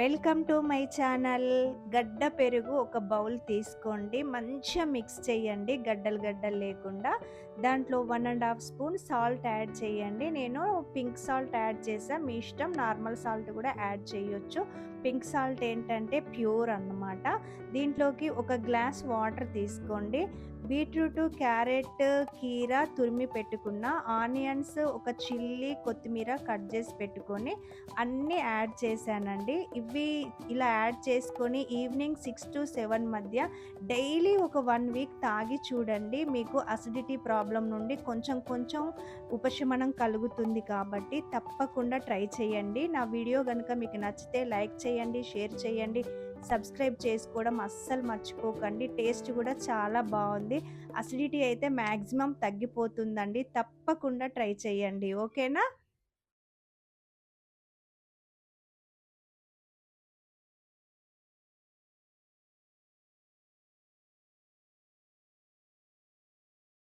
Welcome to my channel. గడ్డ పెరుగు ఒక బౌల్ తీసుకోండి. మంచిగా మిక్స్ చేయండి. గడ్డలు గడ్డలు లేకుండా. దాంట్లో one and half spoon salt add చేయండి. నేను పింక్ సాల్ట్ యాడ్ చేసా మీ ఇష్టం నార్మల్ సాల్ట్ కూడా యాడ్ చేయొచ్చు. పింక్ సాల్ట్ ఏంటంటే ప్యూర్ అన్నమాట. దీంట్లోకి ఒక గ్లాస్ వాటర్ తీసుకోండి. బీట్రూట్ క్యారెట్ కీర తురిమి పెట్టుకున్న ఆనియన్స్ ఒక చిల్లీ కొత్తిమీర కట్ చేసి పెట్టుకొని అన్నీ యాడ్ చేశానండి. ఇవి ఇలా యాడ్ చేసుకొని ఈవినింగ్ సిక్స్ టు సెవెన్ మధ్య డైలీ ఒక వన్ వీక్ తాగి చూడండి. మీకు అసిడిటీ ప్రాబ్లం నుండి కొంచెం కొంచెం ఉపశమనం కలుగుతుంది కాబట్టి తప్పకుండా ట్రై చేయండి. నా వీడియో కనుక మీకు నచ్చితే లైక్ చేయండి షేర్ చేయండి సబ్స్క్రైబ్ చేసుకోవడం అస్సలు మర్చిపోకండి. టేస్ట్ కూడా చాలా బాగుంది. అసిడిటీ అయితే మ్యాక్సిమం తగ్గిపోతుందండి. తప్పకుండా ట్రై చేయండి. ఓకేనా?